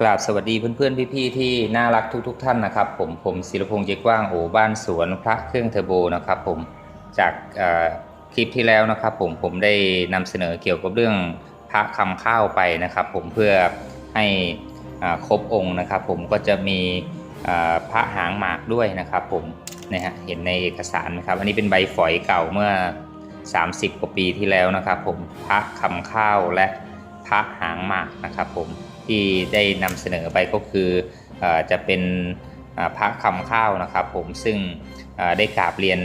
กราบสวัสดีเพื่อนๆ พี่ๆ ที่น่ารักทุก ๆ ท่านนะครับ ผมผมศิลพงษ์เจกว้างโอบ้านสวนพระเครื่องเทอร์โบนะครับผมจากคลิปที่แล้วนะครับ ผมผมได้นำเสนอเกี่ยวกับเรื่องพระคำข้าวไปนะครับ ผมเพื่อให้ครบองค์นะครับ ผมก็จะมีพระหางหมากด้วยนะครับ ผมนะฮะเห็นในเอกสารนะครับ อันนี้เป็นใบฝอยเก่าเมื่อ 30 กว่าปีที่แล้วนะครับ ผมพระคำข้าวและพระหางหมากนะครับ ผม ที่ได้นำเสนอไปก็คืออจะเป็นพระคำข้าวนะครับผมซึ่งได้กราบเรียน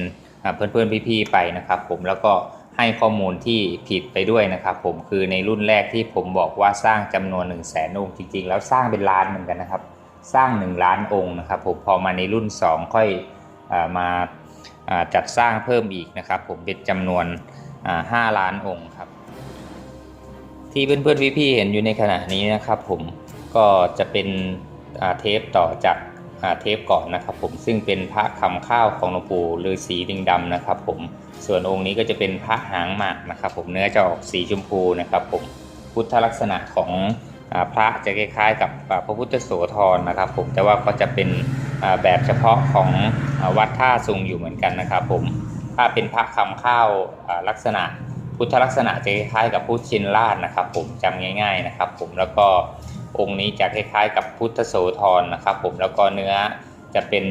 เพื่อนๆพี่ๆไปนะครับผมแล้วก็ให้ข้อมูลที่ผิดไปด้วยนะครับผมคือในรุ่นแรกที่ผมบอกว่าสร้างจำนวน1นึ่งแสนองค์จริงๆ แล้วสร้างเป็นล้านเหมือนกันนะครับ สร้าง 1 ล้านองค์นะครับผมพอมาในรุ่น 2 ค่อยอมาจัดสร้างเพิ่มอีกนะครับผมเป็นจำนวนอ่า5ล้านองค์ครับ ที่เพื่อนๆพี่ๆเห็นอยู่ในขณะนี้นะครับผมก็จะเป็นเทปต่อจากเทปก่อนนะครับผมซึ่งเป็นพระคำข้าวของหลวงปู่ฤาษีลิงดำนะครับผมส่วนองค์นี้ก็จะเป็นพระหางหมากนะครับผมเนื้อจะออกสีชมพูนะครับผมพุทธลักษณะของอพระจะคล้ายๆ กับพระพุทธโสธรนะครับผมแต่ว่าก็จะเป็นแบบเฉพาะของอวัดท่าซุงอยู่เหมือนกันนะครับผมถ้าเป็นพระคำข้าวลักษณะ พุทธลักษณะจะคล้ายกับพุทธชินราชนะครับ ผมจำง่าย ๆนะครับ ผมแล้วก็องค์นี้จะคล้ายๆ กับพุทธโสธรนะครับ ผมแล้วก็เนื้อจะเป็น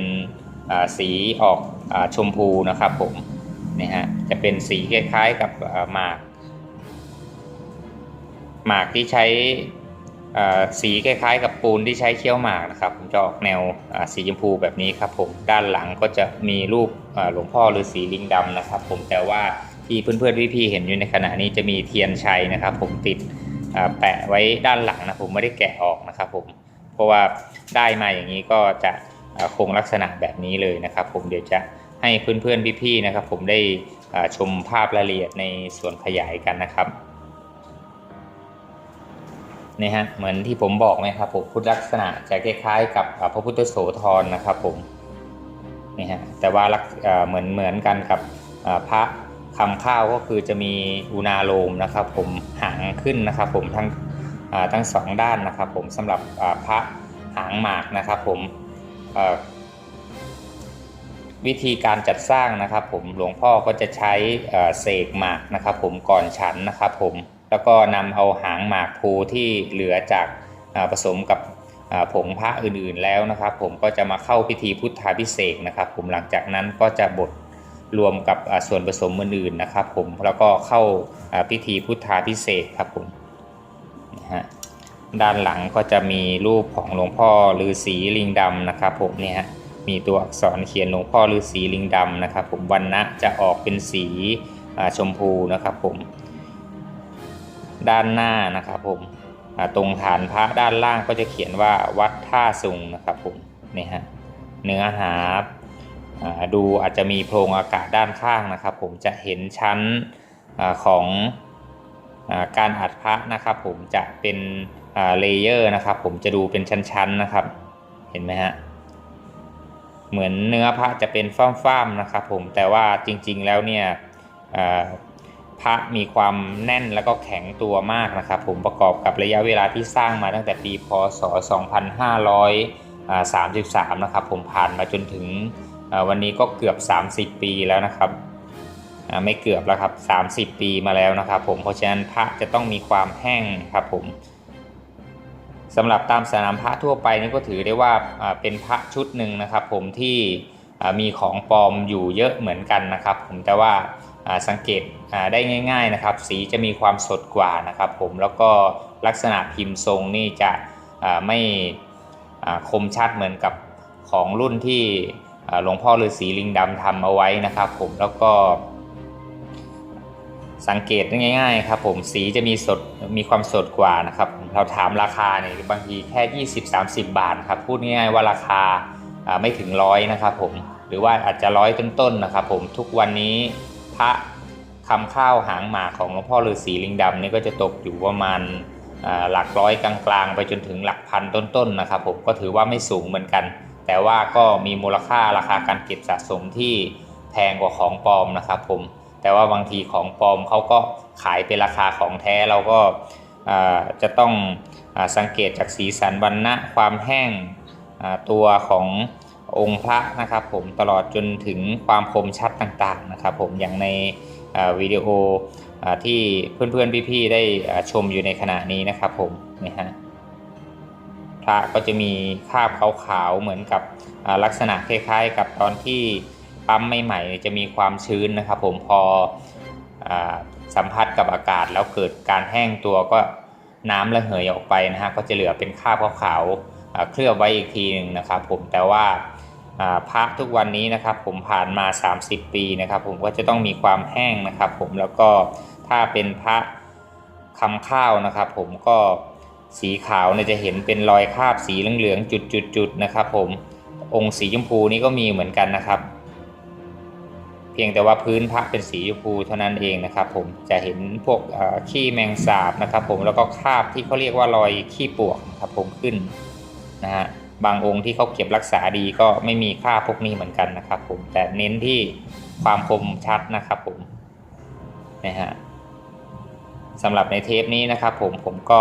สีออกอชมพูนะครับ ผมนี่ฮะจะเป็นสีคล้ายๆกับหมากหมากที่ใช้อ่าสีคล้ายๆ กับปูนที่ใช้เคี้ยวหมากนะครับผมจะออกแนวสีชมพูแบบนี้ครับ ผมด้านหลังก็จะมีรูปหลวงพ่อฤาษีลิงดำนะครับ ผมแต่ว่า ที่เพื่อนๆพี่ๆเห็นอยู่ในขณะนี้จะมีเทียนชัยนะครับ ผมติดแปะไว้ด้านหลังนะผมไม่ได้แกะออกนะครับผมเพราะว่าได้มาอย่างนี้ก็จะคงลักษณะแบบนี้เลยนะครับ ผมเดี๋ยวจะให้เพื่อนๆพี่ๆนะครับ ผมได้ชมภาพรายละเอียดในส่วนขยายกันนะครับนี่ฮะเหมือนที่ผมบอกไหมครับผมพุทธลักษณะจะคล้ายๆ กับพระพุทธโสธรนะครับผมนี่ฮะแต่ว่าลักอ่าเหมือนเหมือนกันกับพระ คำข้าวก็คือจะมีอุณาโลมนะครับ ผมหางขึ้นนะครับ ผมทั้งทั้งสองด้านนะครับ ผมสำหรับพระหางหมากนะครับ ผมวิธีการจัดสร้างนะครับ ผมหลวงพ่อก็จะใช้เสกหมากนะครับ ผมก่อนฉันนะครับ ผมแล้วก็นำเอาหางหมากพลูที่เหลือจากผสมกับผงพระอื่นๆแล้วนะครับ ผมก็จะมาเข้าพิธีพุทธาพิเศษนะครับ ผมหลังจากนั้นก็จะบด รวมกับส่วนผสมอื่นๆนะครับผมแล้วก็เข้าพิธีพุทธาพิเศษครับผมนะฮะด้านหลังก็จะมีรูปของหลวงพ่อฤาษีลิงดำนะครับผมเนี่ยฮะมีตัวอักษรเขียนหลวงพ่อฤาษีลิงดำนะครับผมวันนะจะออกเป็นสีชมพูนะครับผม ด้านหน้านะครับผมตรงฐานพระด้านล่างก็จะเขียนว่าวัดท่าสุงนะครับผมนี่ฮะเนื้อหา ดูอาจจะมีโพรงอากาศด้านข้างนะครับ ผมจะเห็นชั้นอของอการอัดพระนะครับ ผมจะเป็นเลเยอร์นะครับ ผมจะดูเป็นชั้นๆนะครับ เห็นไหมฮะเหมือนเนื้อพระจะเป็นฟ้ามๆนะครับ ผมแต่ว่าจริงๆแล้วเนี่ยพระมีความแน่นแล้วก็แข็งตัวมากนะครับ ผมประกอบกับระยะเวลาที่สร้างมาตั้งแต่ปีพศ 2533 นะครับ ผมผ่านมาจนถึง วันนี้ก็เกือบ 30 ปีแล้วนะครับไม่เกือบแล้วครับ 30 ปีมาแล้วนะครับผมเพราะฉะนั้นพระจะต้องมีความแห้งครับผมสำหรับตามสนามพระทั่วไปนี่ก็ถือได้ว่าเป็นพระชุดหนึ่งนะครับ ผมที่มีของปลอมอยู่เยอะเหมือนกันนะครับ ผมแต่ว่าสังเกตได้ง่าย ๆนะครับ สีจะมีความสดกว่านะครับ ผมแล้วก็ลักษณะพิมพ์ทรงนี่จะไม่คมชัดเหมือนกับของรุ่นที่ หลวงพ่อฤาษีลิงดำทำเอาไว้นะครับผมแล้วก็ สังเกตง่าย ๆ ครับ ผมสีจะมีสดมีความสดกว่านะครับ เราถามราคาเนี่ยบางทีแค่ 20-30 บาทครับพูดง่ายๆว่าราคาไม่ถึงร้อยนะครับผมหรือว่าอาจจะร้อยต้นๆนะครับผมทุกวันนี้พระคำข้าวหางหมาของหลวงพ่อฤาษีลิงดำนี่ก็จะตกอยู่ประมาณหลักร้อยกลางๆ ไปจนถึงหลักพันต้นๆนะครับผมก็ถือว่าไม่สูงเหมือนกัน แต่ว่าก็มีมูลค่าราคาการเก็บสะสมที่แพงกว่าของปลอมนะครับผม แต่ว่าบางทีของปลอมเขาก็ขายเป็นราคาของแท้เราก็จะต้องอสังเกตจากสีสันวันณะความแห้งตัวขององค์พระนะครับผมตลอดจนถึงความคมชัดต่างๆนะครับผมอย่างในวิดีโออที่เพื่อนๆพี่ๆได้ชมอยู่ในขณะนี้นะครับผมนี่ฮะ ระก็จะมีคราบขาวๆเหมือนกับลักษณะคล้ายๆ กับตอนที่ปั๊มใหม่ๆจะมีความชื้นนะครับ ผมพออสัมผัสกับอากาศแล้วเกิดการแห้งตัวก็น้ำระเหยออกไปนะฮะก็จะเหลือเป็นคราบขาวๆเคลือบไว้อีกทีหนึ่งนะครับ ผมแต่ว่าอ่าพระทุกวันนี้นะครับ ผมผ่านมา 30 ปีนะครับ ผมก็จะต้องมีความแห้งนะครับ ผมแล้วก็ถ้าเป็นพระคำข้าวนะครับ ผมก็ สีขาวเนี่ยจะเห็นเป็นรอยคราบสีเหลืองๆจุดๆๆนะครับ ผมองค์สีชมพูนี่ก็มีเหมือนกันนะครับ เพียงแต่ว่าพื้นพระเป็นสีชมพูเท่านั้นเองนะครับ ผมจะเห็นพวกขี้แมงสาบนะครับ ผมแล้วก็คราบที่เขาเรียกว่ารอยขี้ปวกนะครับผมขึ้นนะฮะบางองค์ที่เขาเก็บรักษาดีก็ไม่มีคราบพวกนี้เหมือนกันนะครับ ผมแต่เน้นที่ความคมชัดนะครับผมนะฮะสำหรับในเทปนี้นะครับ ผมผมก็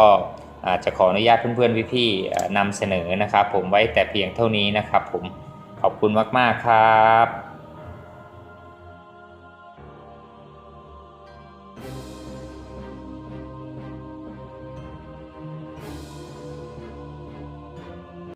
อาจจะขออนุญาตเพื่อนๆพี่ๆนำเสนอนะครับ ผมไว้แต่เพียงเท่านี้นะครับ ผมขอบคุณมากๆครับ